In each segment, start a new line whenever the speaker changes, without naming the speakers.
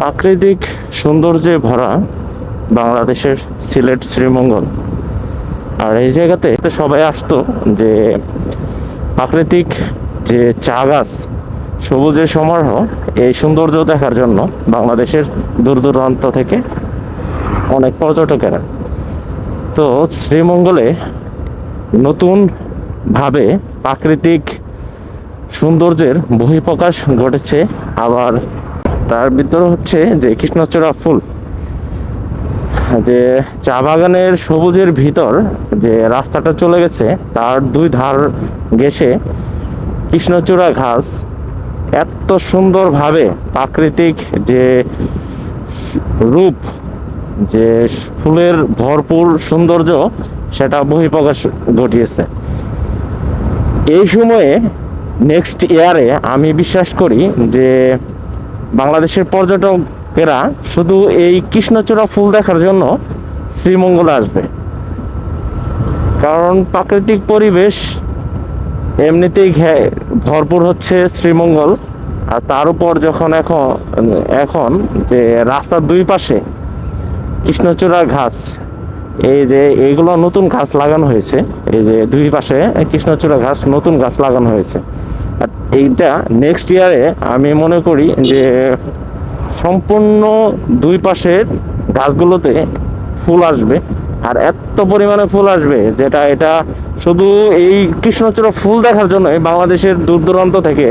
প্রাকৃতিক সৌন্দর্যে ভরা বাংলাদেশের সিলেট, শ্রীমঙ্গল। আর এই জায়গাতে সবাই আসতো যে প্রাকৃতিক যে চা গাছ, সবুজের সমারোহ, এই সৌন্দর্য দেখার জন্য বাংলাদেশের দূর দূরান্ত থেকে অনেক পর্যটকেরা। তো শ্রীমঙ্গলে নতুন ভাবে প্রাকৃতিক সৌন্দর্যের বহিঃপ্রকাশ ঘটেছে, আবার তার ভিতরে হচ্ছে যে কৃষ্ণচূড়া ফুল, যে চা বাগানের সবুজের ভিতর যে রাস্তাটা চলে গেছে, তার দুই ধার গেছে কৃষ্ণচূড়া ঘাস, এত সুন্দরভাবে প্রাকৃতিক যে রূপ, যে ফুলের ভরপুর সৌন্দর্য সেটা বহিঃপ্রকাশ ঘটিয়েছে। এই সময়ে নেক্সট ইয়ারে আমি বিশ্বাস করি যে বাংলাদেশের পর্যটকেরা শুধু এই কৃষ্ণচূড়া ফুল দেখার জন্য শ্রীমঙ্গলে আসবে। কারণ প্রাকৃতিক পরিবেশ এমনিতেই ভরপুর হচ্ছে শ্রীমঙ্গল। আর তার উপর যখন এখন এখন যে রাস্তার দুই পাশে কৃষ্ণচূড়া ঘাস, এই যে এইগুলো নতুন ঘাস লাগানো হয়েছে। এই যে দুই পাশে কৃষ্ণচূড়া ঘাস নতুন গাছ লাগানো হয়েছে। এইটা নেক্সট ইয়ারে আমি মনে করি যে সম্পূর্ণ দুই পাশের গাছগুলোতে ফুল আসবে। আর এত পরিমাণে ফুল আসবে যেটা এটা শুধু এই কৃষ্ণচূড়া ফুল দেখার জন্য বাংলাদেশের দূর দূরান্ত থেকে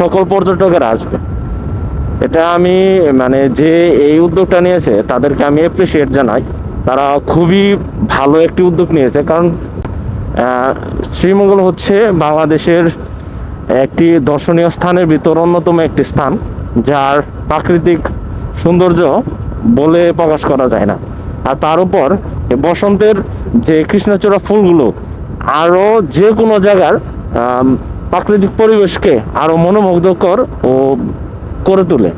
সকল পর্যটকেরা আসবে। এটা আমি মানে যে এই উদ্যোগটা নিয়েছে তাদেরকে আমি অ্যাপ্রিসিয়েট জানাই। তারা খুবই ভালো একটি উদ্যোগ নিয়েছে। কারণ শ্রীমঙ্গল হচ্ছে বাংলাদেশের একটি দর্শনীয় স্থানের ভিতর অন্যতম একটি স্থান, যার প্রাকৃতিক সৌন্দর্য বলে প্রকাশ করা যায় না। আর তার উপর বসন্তের যে কৃষ্ণচূড়া ফুলগুলো, আরও যে কোনো জায়গার প্রাকৃতিক পরিবেশকে আরও মনোমুগ্ধকর ও করে তোলে।